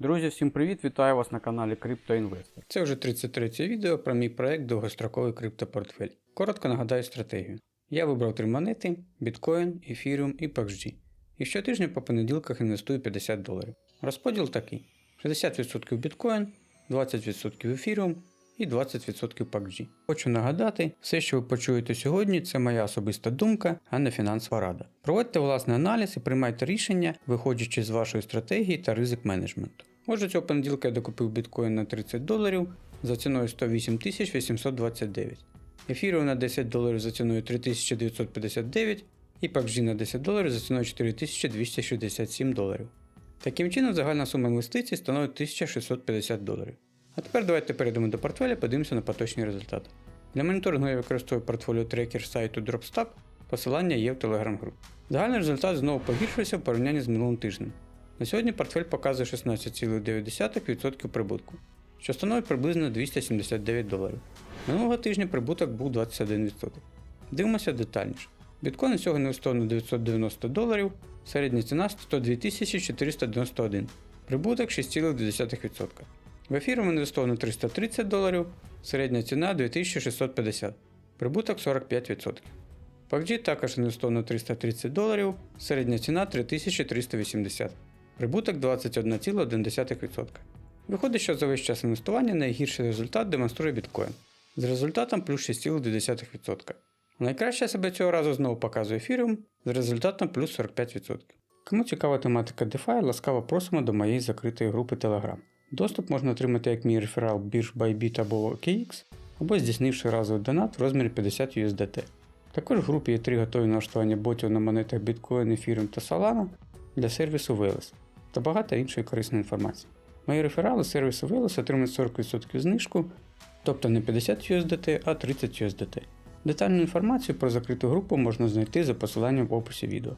Друзі, всім привіт! Вітаю вас на каналі CryptoInvestor. Це вже 33 відео про мій проект довгостроковий криптопортфель. Коротко нагадаю стратегію. Я вибрав три монети: Bitcoin, Ethereum і PUBG. І щотижня по понеділках інвестую 50 доларів. Розподіл такий: 60% Bitcoin, 20% Ethereum і 20% PUBG. Хочу нагадати, все, що ви почуєте сьогодні, це моя особиста думка, а не фінансова рада. Проводьте власний аналіз і приймайте рішення, виходячи з вашої стратегії та ризик менеджменту. Отже, цього понеділка я докупив біткоін на 30 доларів за ціною 108 829, ефірів на 10 доларів за ціною 3959 і PUBG на 10 доларів за ціною 4267 доларів. Таким чином, загальна сума інвестицій становить 1650 доларів. А тепер давайте перейдемо до портфеля подивимося на поточні результати. Для моніторингу я використовую портфоліо трекер сайту DropStab, посилання є в Telegram Group. Загальний результат знову погіршився в порівнянні з минулим тижнем. На сьогодні портфель показує 16,9% прибутку, що становить приблизно 279 доларів. Минулого тижня прибуток був 21%. Дивимося детальніше. Біткоін всього інвестовано 990 доларів, середня ціна 102 491, прибуток 6,2%. В ефіру інвестовано 330 доларів, середня ціна 2650, прибуток 45%. PUBG також інвестовано 330 доларів, середня ціна 3380, прибуток 21,1%. Виходить, що за весь час інвестування найгірший результат демонструє біткоін з результатом плюс 6,2%. Найкраще себе цього разу знову показує Ethereum з результатом плюс 45%. Кому цікава тематика DeFi, ласкаво просимо до моєї закритої групи Telegram. Доступ можна отримати як мій реферал бірж Bybit або OKX, або здійснивши разовий донат в розмірі 50 USDT. Також в групі є три готові налаштування ботів на монетах Bitcoin, Ethereum та Solana для сервісу Veles та багато іншої корисної інформації. Мої реферали сервісу Veles отримують 40% знижку, тобто не 50 USDT, а 30 USDT. Детальну інформацію про закриту групу можна знайти за посиланням в описі відео.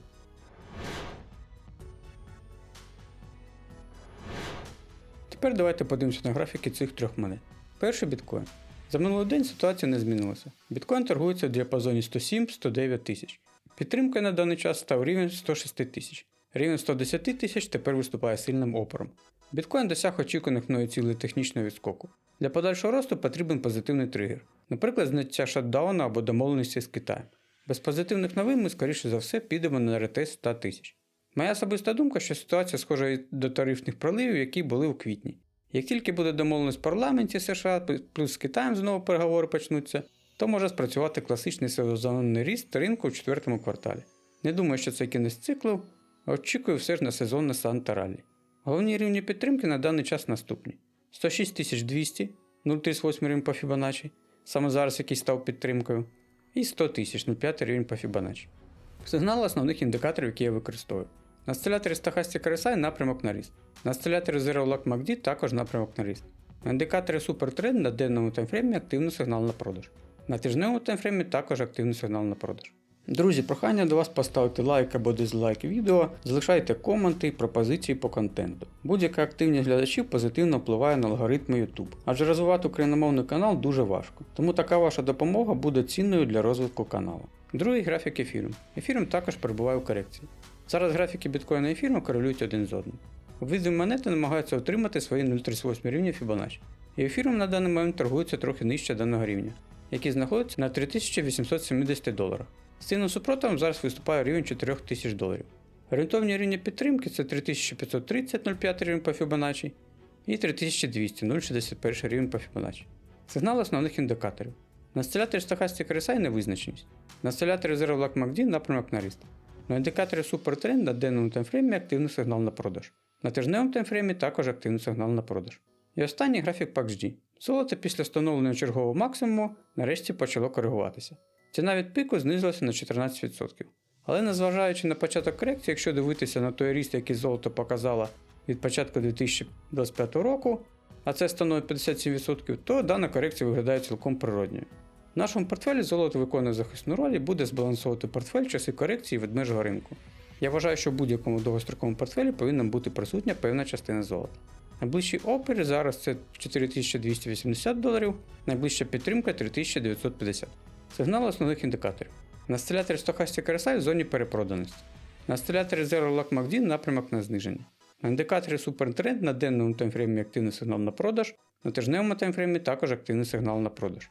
Тепер давайте подивимося на графіки цих трьох монет. Перший біткоін. За минулий день ситуація не змінилася. Біткоін торгується в діапазоні 107-109 тисяч. Підтримка на даний час став рівень 106 тисяч. Рівень 110 тисяч тепер виступає сильним опором. Біткоін досяг очікуваних цілей технічного відскоку. Для подальшого росту потрібен позитивний тригер, наприклад, зняття шатдауна або домовленості з Китаєм. Без позитивних новин ми, скоріше за все, підемо на ретест 100 тисяч. Моя особиста думка, що ситуація схожа до тарифних проливів, які були у квітні. Як тільки буде домовленість в парламенті США, плюс з Китаєм знову переговори почнуться, то може спрацювати класичний сезонний ріст ринку в четвертому кварталі. Не думаю, що це кінець циклу, очікую все ж на сезонне Санта Раллі. Головні рівні підтримки на даний час наступні: 106 200, 0,38 рівень по Fibonacci, саме зараз який став підтримкою, і 100 тисяч 0,5 рівень по Fibonacci. Сигнал основних індикаторів, які я використовую. На осциляторі Stochastic RSI напрямок на ріст. На осциляторі Zero Lock MACD також напрямок на ріст. На індикаторі Supertrend на денному таймфреймі активний сигнал на продаж. На тижневому таймфреймі також активний сигнал на продаж. Друзі, прохання до вас поставити лайк або дизлайк відео, залишайте коменти і пропозиції по контенту. Будь-яка активність глядачів позитивно впливає на алгоритми YouTube, адже розвивати україномовний канал дуже важко, тому така ваша допомога буде цінною для розвитку каналу. Другий графік ефірум. Ефірум також перебуває у корекції. Зараз графіки біткоїна і ефіру корелюють один з одним. Обидві монети намагаються отримати свої 0,38 рівня Fibonacci. І ефіром на даний момент торгується трохи нижче даного рівня, який знаходиться на 3870 доларах. Стійним супротивом зараз виступає рівень 4000 доларів. Орієнтовні рівні підтримки це 3530 0,5 рівень по Fibonacci і 3200 0,61 рівень по Fibonacci. Сигнал основних індикаторів. На осциляторі Stochastic RSI невизначеність. На осциляторі Zero Lock MACD напрямок на ріст. На індикаторі Supertrend на денному таймфреймі активний сигнал на продаж. На тижневому таймфреймі також активний сигнал на продаж. І останній графік PUBG. Золото після встановлення чергового максимуму нарешті почало коригуватися. Ціна від піку знизилася на 14%. Але незважаючи на початок корекції, якщо дивитися на той ріст, який золото показало від початку 2025 року, а це становить 57%, то дана корекція виглядає цілком природньою. В нашому портфелі золото виконує захисну роль і буде збалансовувати портфель в часи корекції від межого ринку. Я вважаю, що в будь-якому довгостроковому портфелі повинна бути присутня певна частина золота. Найближчий опір зараз це 4280 доларів, найближча підтримка 3950. Сигнал основних індикаторів. На осциляторі Stochastic RSI в зоні перепроданості. На осциляторі Zero Lock MACD напрямок на зниження. На індикаторі Супертренд на денному таймфреймі активний сигнал на продаж, на тижневому таймфреймі також активний сигнал на продаж.